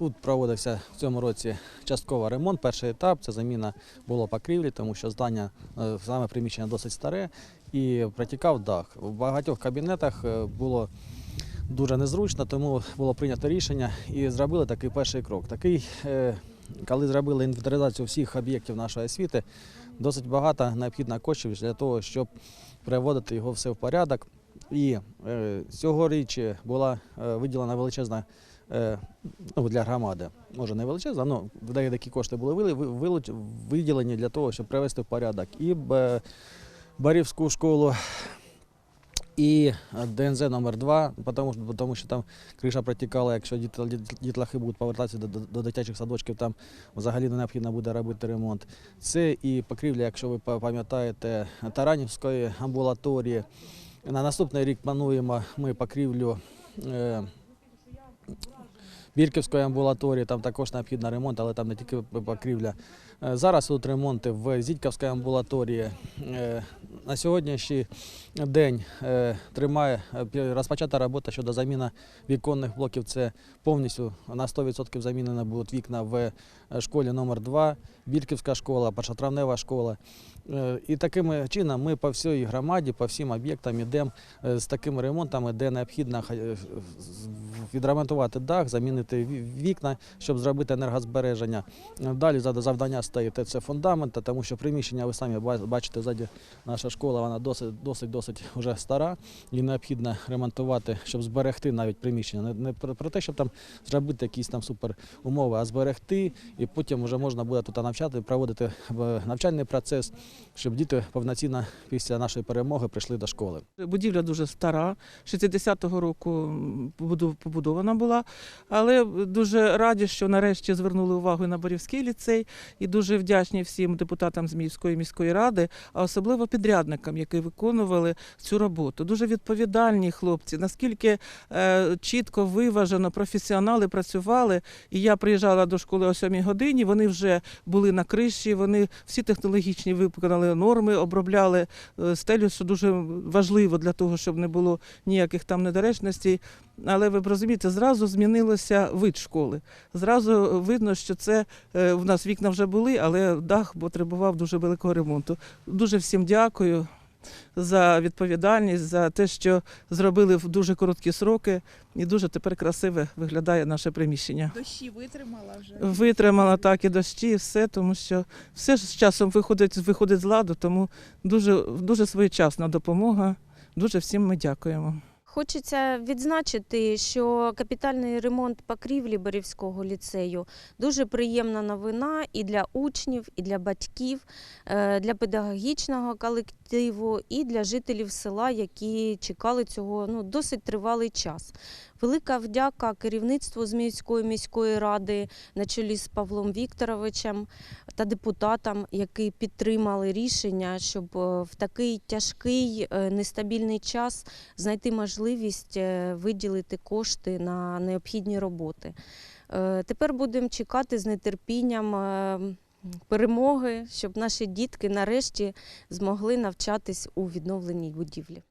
Тут проводився в цьому році частковий ремонт. Перший етап це заміна було покрівлі, тому що здання е, саме приміщення досить старе і протікав дах. В багатьох кабінетах е, було дуже незручно, тому було прийнято рішення і зробили такий перший крок. Такий, е, коли зробили інвентаризацію всіх об'єктів нашої освіти, досить багато необхідно коштів для того, щоб приводити його все в порядок. І е, цьогоріч була виділена величезна ну, для громади, може не величезна, але деякі кошти були виділені для того, щоб привести в порядок і Барівську школу, і ДНЗ номер 2 тому, тому що там криша протікала, якщо діт- діт- дітлахи будуть повертатися до, до, до дитячих садочків, там взагалі не необхідно буде робити ремонт. Це і покрівля, якщо ви пам'ятаєте, Таранівської амбулаторії. На наступний рік плануємо ми покрівлю е, Бірківської амбулаторії, там також необхідний ремонт, але там не тільки покрівля. Е, Зараз тут ремонти в Зідьківській амбулаторії. Е, На сьогоднішній день е, тримає розпочата робота щодо заміни віконних блоків. Це повністю на 100% замінені будуть вікна в школі номер 2 Бірківська школа, першотравнева школа. І таким чином ми по всій громаді, по всім об'єктам йдемо з такими ремонтами, де необхідно відремонтувати дах, замінити вікна, щоб зробити енергозбереження. Далі завдання стоїть це фундамент, тому що приміщення, ви самі ба- бачите, ззаді наша школа, вона досить досить досить вже стара. Її необхідно ремонтувати, щоб зберегти навіть приміщення. Не, про, те, щоб там зробити якісь там супер умови, а зберегти, і потім вже можна буде тут навчати, проводити е, навчальний процес, щоб діти повноцінно після нашої перемоги прийшли до школи. Будівля дуже стара, 60-го року побудована була, але дуже раді, що нарешті звернули увагу на Борівський ліцей, і дуже вдячні всім депутатам з міської міської ради, а особливо підрядникам, які виконували цю роботу. Дуже відповідальні хлопці, наскільки е, чітко виважено професіонали працювали. І я приїжджала до школи о 7 годині. Вони вже були на криші, вони всі технологічні виконали норми, обробляли е, стелю, що дуже важливо для того, щоб не було ніяких там недоречностей. Але ви розумієте, зразу змінилося вид школи. Зразу видно, що це е, в нас вікна вже були, але дах потребував дуже великого ремонту. Дуже всім дякую за відповідальність, за те, що зробили в дуже короткі сроки, і дуже тепер красиве виглядає наше приміщення. Дощі витримала вже. Витримала так і дощі, і все, тому що все ж з часом виходить, виходить з ладу, тому дуже, дуже своєчасна допомога. Дуже всім ми дякуємо. Хочеться відзначити, що капітальний ремонт покрівлі Борівського ліцею дуже приємна новина і для учнів, і для батьків, е, для педагогічного колективу, і для жителів села, які чекали цього ну, досить тривалий час. Велика вдяка керівництву з міської міської ради на чолі з Павлом Вікторовичем та депутатам, які підтримали рішення, щоб е, в такий тяжкий е, нестабільний час знайти можливість е, виділити кошти на необхідні роботи. Е, Тепер будемо чекати з нетерпінням е, перемоги, щоб наші дітки нарешті змогли навчатись у відновленій будівлі.